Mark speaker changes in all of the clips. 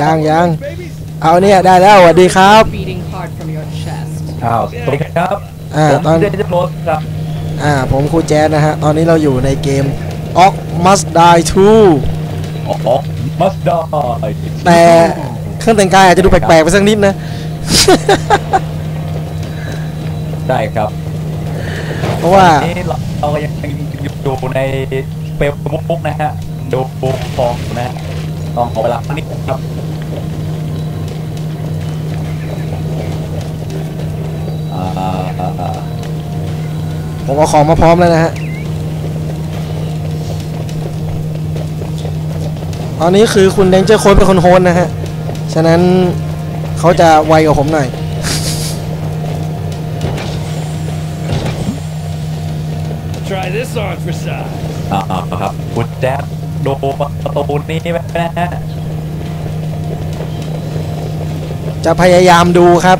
Speaker 1: ยังยังเอาเนี่ยได้แล้วสวัสดีครับ
Speaker 2: beating hard from your chest.
Speaker 3: อ้าวสวัสดีครับ
Speaker 1: อ่า
Speaker 3: ผม
Speaker 1: ตอน
Speaker 3: เดนโรสครับ
Speaker 1: อ่าผมครูแจ๊ดนะฮะ ตอนนี้เราอยู่ในเกม o c Must Die 2
Speaker 3: อ๋อมัสดา
Speaker 1: แต่เครื่องแต่งกายอาจจะดูแปลกๆไปสักนิดนะ
Speaker 3: ได้ครับ
Speaker 1: เพราะว่า
Speaker 3: วันนี้เราเรายังอยู่ในเฟซบุ๊กนะฮะ ดูบุ๊กฟองนะฮะ ต้องขอเวลานิดครับอ่าอ่าอ่า
Speaker 1: ผมเอาของมาพร้อมแล้วนะฮะตอนนี้คือคุณเดนเจอร์โค้ดเป็นคนโฮนนะฮะ ฉะนั้นเขาจะไวกว่าผมหน่อย
Speaker 4: Try this on for size.
Speaker 3: อ่าอ่าครับคุณแจ๊ด ดูประตูนี้ไหมนะฮะ
Speaker 1: จะพยายามดูครับ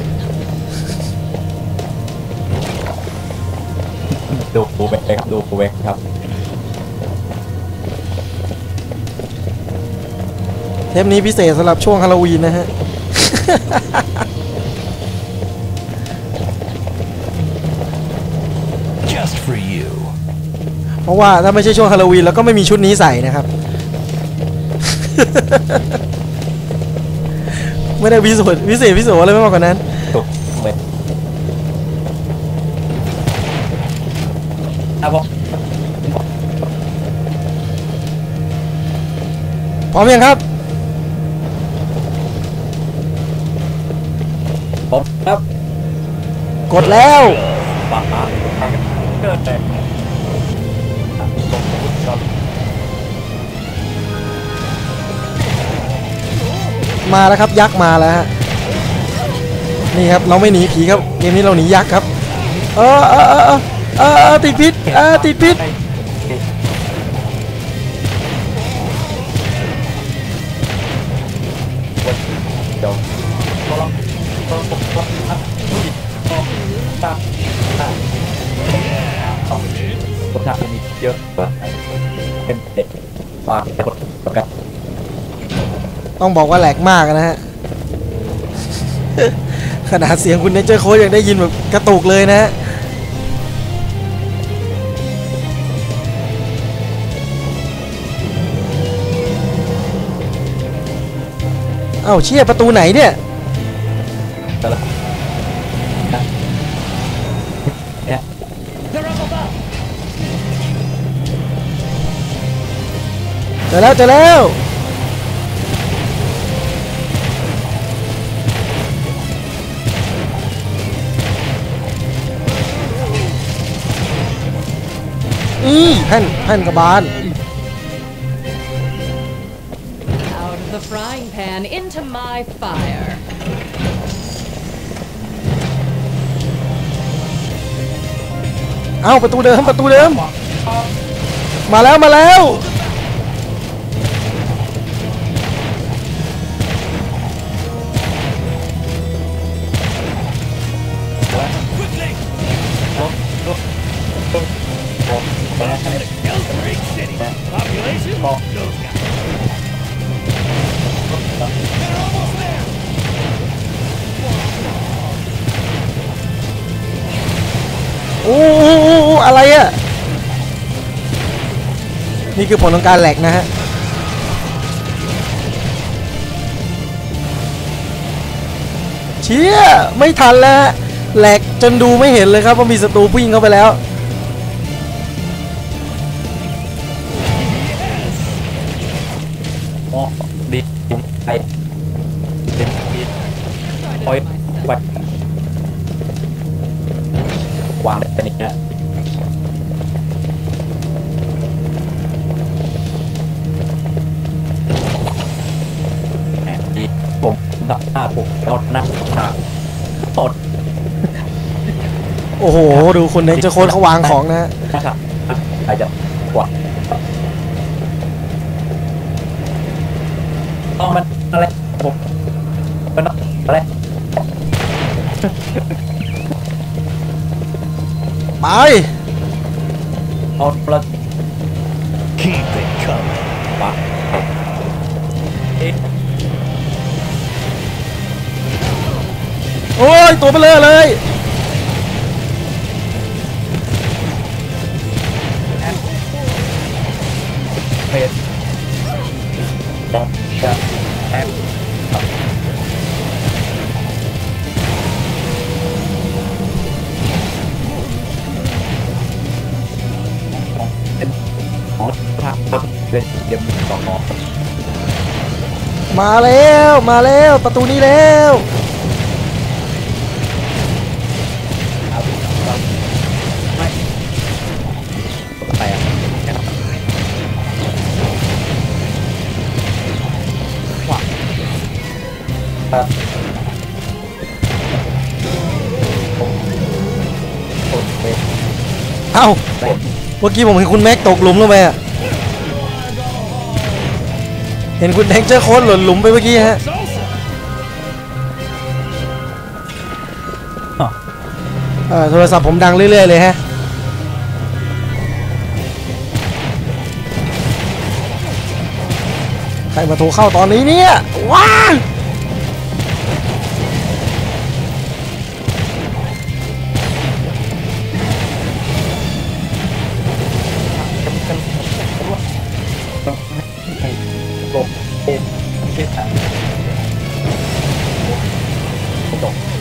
Speaker 3: ดูเวกครับดูเวกครับ
Speaker 1: เทปนี้พิเศษสำหรับช่วงฮาโลวีนนะฮะ
Speaker 4: Just for you.
Speaker 1: เพราะว่าถ้าไม่ใช่ช่วงฮาโลวีนเราก็ไม่มีชุดนี้ใส่นะครับ ไม่ได้วิเศษวิเศษวิโสอะไรไม่มากกว่านั้น
Speaker 3: ถูกเลยอะผม
Speaker 1: พร้อมยังครับ
Speaker 3: ผมครับ
Speaker 1: กดแล้ว
Speaker 3: ปากเกิดเลยอะขอบ ครับ
Speaker 1: มาแล้วครับยักษ์มาแล้วฮะนี่ครับเราไม่หนีผีครับเกมนี้เราหนียักษ์ครับ เออเออเออเออเออติดพิษเออติดพิษ
Speaker 3: เดี๋ยวลองลองลองลองครับผู้หญิงตาตาเอาคนทำมีเยอะกว่า เป็นเด็กปากคนประกัน
Speaker 1: ต้องบอกว่าแหลกมากนะฮะ ขนาดเสียงคุณเนเจอร์โค้ดยังได้ยินแบบกระตุกเลยนะฮะเอ้าเชี่ยประตูไหนเนี่ย
Speaker 3: เจ
Speaker 1: อแล้วเจอแล้วอืมแผ่นแผ่นกระบาล
Speaker 2: Out of the frying pan into my fire.
Speaker 1: เอ้าประตูเดิมประตูเดิม มาแล้วมาแล้ว
Speaker 4: Population? Those guys. They're almost there.
Speaker 1: โอ้โหโอ้โหอะไรอะนี่คือผลของการแหลกนะฮะเชี่ยไม่ทันแล้วแหลกจนดูไม่เห็นเลยครับว่ามีศัตรูวิ่งเข้าไปแล้ว
Speaker 3: ไปเต็มที่ปล่อยไปวางได้นี่นะแหมดีผมหน้าหน้าผมเอาหน้าหน้าตด
Speaker 1: โอ้โห ดูคนเนเจอร์โค้ดเขาวางของนะฮะ
Speaker 3: นะครับ อะไรผมมันอะไร
Speaker 1: ไป
Speaker 3: เอาละปะ
Speaker 1: โอ้ยตัวไปเลย
Speaker 3: เลย อภาพเป็นเดี๋ยวต่อหมอ
Speaker 1: มาแล้วมาแล้วประตูนี้แล้ว
Speaker 3: ครับครับไม่ไปอะว้าครับผมผมเป็น
Speaker 1: เอ้า
Speaker 3: เป็น
Speaker 1: เมื่อกี้ผมเห็นคุณแม็กตกหลุมลงไปอะเห็นคุณแดงเจอโค้ดหล่นหลุมไปเมื่อกี้ฮะ
Speaker 4: Salsa.
Speaker 1: เออโทรศัพท์ผมดังเรื่อย ๆ เลยฮะ ใครมาโทรเข้าตอนนี้เนี่ย ว้า
Speaker 3: 5、6、7、
Speaker 4: 8、9、10、11、12、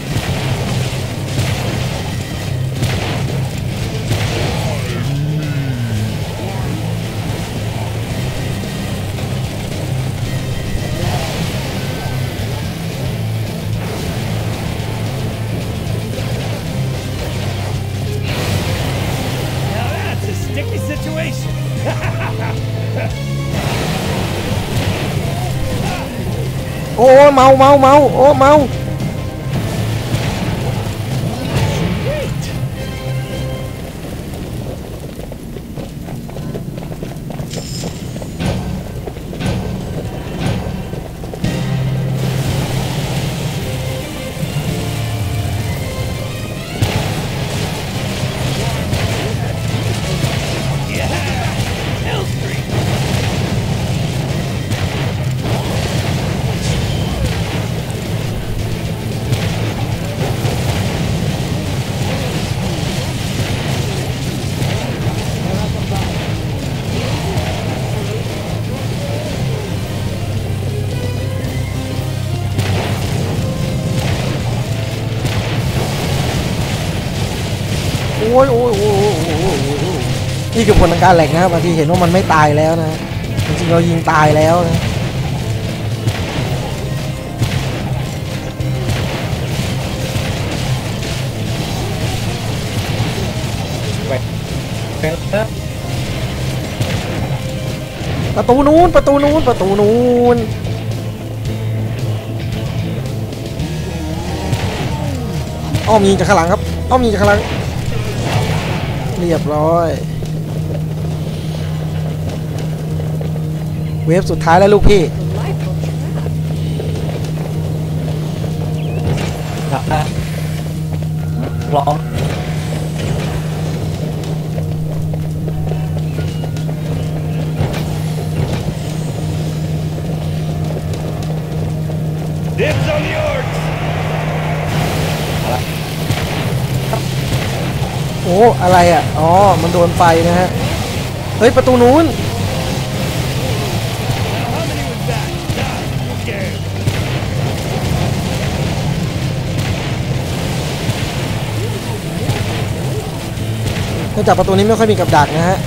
Speaker 1: โอ้เมาเม นี่คือผลของการแหลกนะครับบางทีเห็นว่ามันไม่ตายแล้วนะจริงๆเรายิงตายแล้วนะ
Speaker 3: เป็นเออ
Speaker 1: ประตูนู้นประตูนู้นประตูนู้นอ้อมยิงจากข้างหลังครับอ้อมยิงจากข้างหลัง เรียบร้อย เวฟสุดท้ายแล้วลูกพี่
Speaker 2: Delightful trap.
Speaker 3: ครับนะพร้อม
Speaker 4: Dibs on the orcs.
Speaker 1: โอ้ อะไรอะ อ๋อ มันโดนไฟนะฮะ เฮ้ย ประตูนู้น เนื่องจากประตูนี้ไม่ค่อยมีกับดักนะฮะ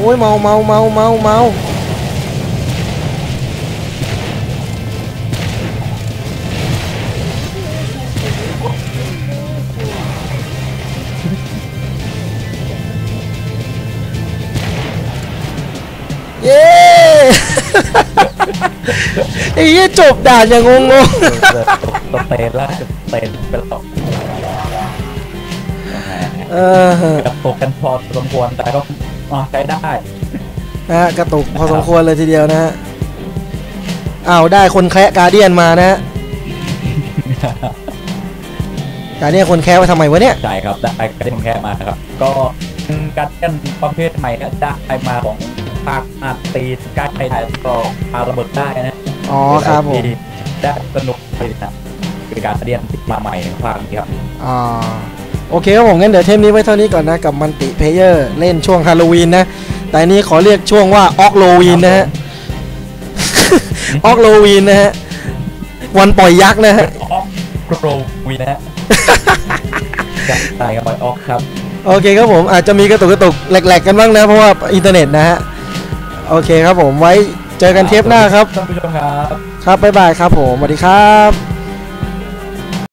Speaker 1: โอ้ยเมาเมาเมาเมาเมาเย้ไอ้เหี้ยจบด่านอย่างงง
Speaker 3: สเตนแล้วสเตนเป็นหรอก
Speaker 1: ๆเออ
Speaker 3: กระตกกันพอสมควรแต่ก็ อ๋อใช้ได้
Speaker 1: นะฮะกระตุกพอสมควรเลยทีเดียวนะฮะอ้าวได้คนแคะการเดียนมานะฮะการเดียนคนแคะไว้ทำไมวะเนี่ย
Speaker 3: ใช่ครับได้กระเทียมแค่มาครับ ก็เป็นการเล่นประเภทใหม่นะได้มาของภาคอาตีใกล้ไทยก็พาระเบิดได้นะ
Speaker 1: อ๋อครับผม
Speaker 3: ได้สนุกเลยนะเป็นการเรียนติดมาใหม่ในภาคนี้ครับ
Speaker 1: อ่า โอเคครับผมงั้นเดี๋ยวเทปนี้ไว้เท่านี้ก่อนนะ กับมันติเพเยอร์เล่นช่วงฮาโลวีนนะ แต่อันนี้ขอเรียกช่วงว่าออกโลวีนนะฮะออกโลวีนนะฮะ วันปล่อยยักษ์นะฮะ
Speaker 3: ออกโกรวีนะฮะครับใช่ครับบอยออกครับ
Speaker 1: โอเคครับผมอาจจะมีกระตุกกระตุกแหลกๆกันบ้างนะ เพราะว่าอินเทอร์เน็ตนะฮะ โอเคครับผมไว้เจอกันเทปหน้าครับ
Speaker 3: ท่านผู้ชมครับ
Speaker 1: ครับบ๊ายบายครับผมสวัสดีครับ